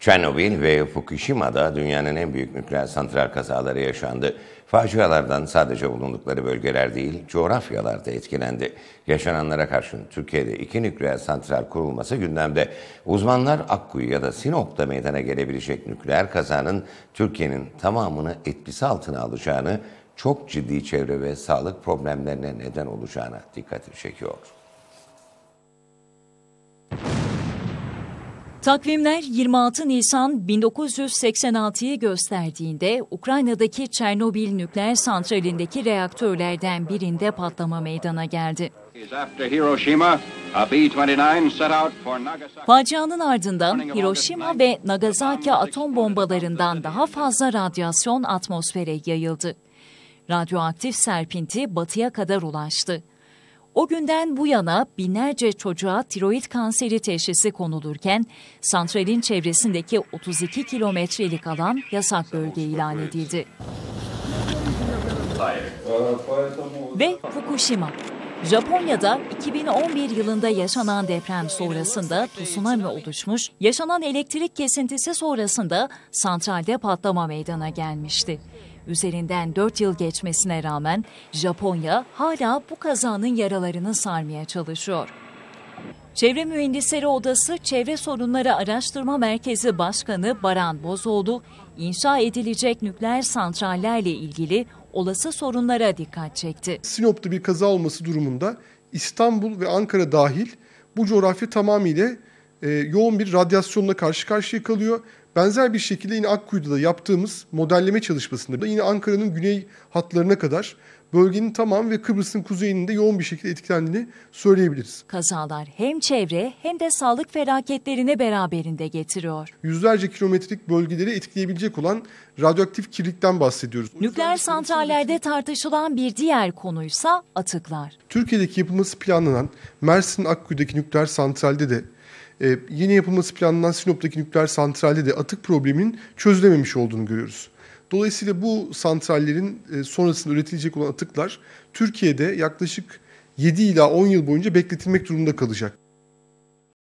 Çernobil ve Fukushima'da dünyanın en büyük nükleer santral kazaları yaşandı. Facialardan sadece bulundukları bölgeler değil, coğrafyalar da etkilendi. Yaşananlara karşın Türkiye'de iki nükleer santral kurulması gündemde. Uzmanlar Akkuyu ya da Sinop'ta meydana gelebilecek nükleer kazanın Türkiye'nin tamamını etkisi altına alacağını, çok ciddi çevre ve sağlık problemlerine neden olacağına dikkati çekiyor. Takvimler 26 Nisan 1986'yı gösterdiğinde Ukrayna'daki Çernobil nükleer santralindeki reaktörlerden birinde patlama meydana geldi. Facianın ardından Hiroşima ve Nagasaki atom bombalarından daha fazla radyasyon atmosfere yayıldı. Radyoaktif serpinti batıya kadar ulaştı. O günden bu yana binlerce çocuğa tiroid kanseri teşhisi konulurken santralin çevresindeki 32 kilometrelik alan yasak bölge ilan edildi. Ve Fukushima. Japonya'da 2011 yılında yaşanan deprem sonrasında tsunami oluşmuş, yaşanan elektrik kesintisi sonrasında santralde patlama meydana gelmişti. Üzerinden 4 yıl geçmesine rağmen Japonya hala bu kazanın yaralarını sarmaya çalışıyor. Çevre Mühendisleri Odası Çevre Sorunları Araştırma Merkezi Başkanı Baran Bozoğlu, inşa edilecek nükleer santrallerle ilgili olası sorunlara dikkat çekti. Sinop'ta bir kaza olması durumunda İstanbul ve Ankara dahil bu coğrafya tamamıyla e, yoğun bir radyasyonla karşı karşıya kalıyor. Benzer bir şekilde yine Akkuyu'da da yaptığımız modelleme çalışmasında yine Ankara'nın güney hatlarına kadar bölgenin tamam ve Kıbrıs'ın kuzeyinin de yoğun bir şekilde etkilendiğini söyleyebiliriz. Kazalar hem çevre hem de sağlık felaketlerini beraberinde getiriyor. Yüzlerce kilometrelik bölgeleri etkileyebilecek olan radyoaktif kirlilikten bahsediyoruz. Nükleer santrallerde tartışılan bir diğer konuysa atıklar. Türkiye'deki yapılması planlanan Mersin Akkuyu'daki nükleer santralde de e, yeni yapılması planlanan Sinop'taki nükleer santralde de atık probleminin çözülememiş olduğunu görüyoruz. Dolayısıyla bu santrallerin e, sonrasında üretilecek olan atıklar Türkiye'de yaklaşık 7 ila 10 yıl boyunca bekletilmek durumunda kalacak.